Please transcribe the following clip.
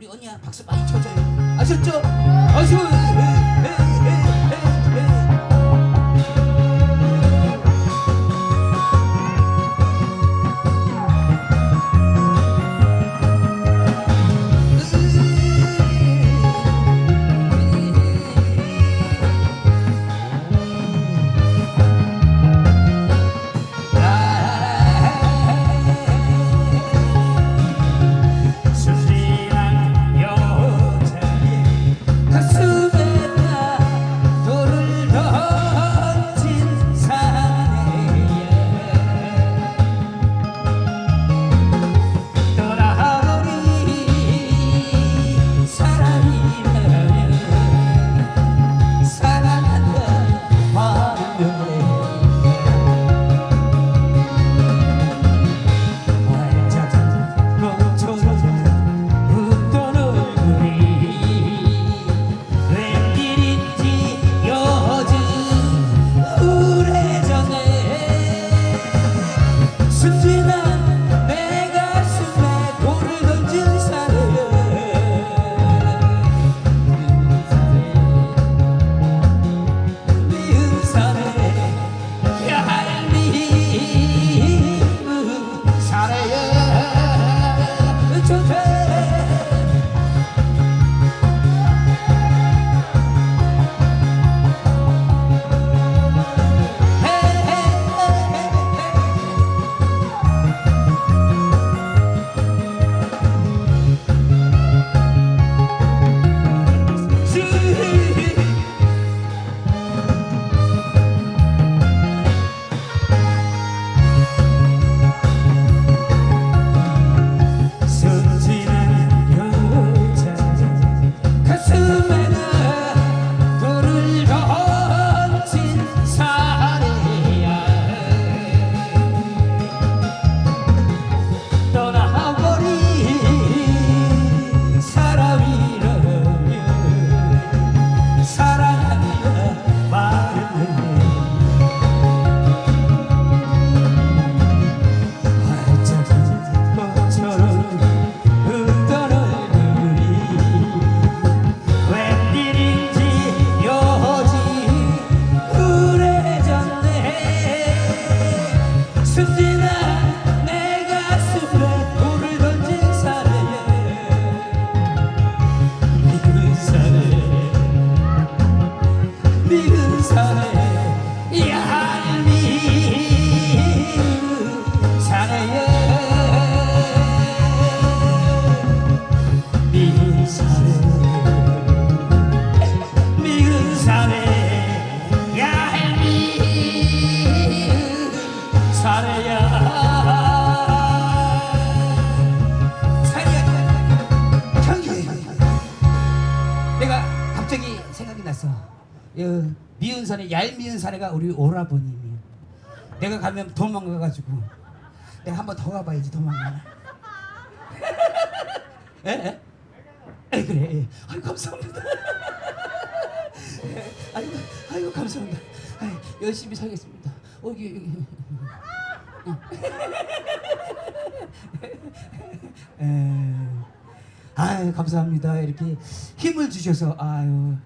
우리 언니야 박수 많이 쳐줘요. 아셨죠? 아시오. 가슴 미운 사내, 얄미운 사내가 우리 오라버님이야. 내가 가면 도망가가지고 내가 한 번 더 가봐야지 도망가. 에? 에? 에 그래. 아유 감사합니다. 아이고, 아이고 감사합니다. 아이, 열심히 살겠습니다. 어, 여기 여기. 에. 아유 감사합니다. 이렇게 힘을 주셔서 아유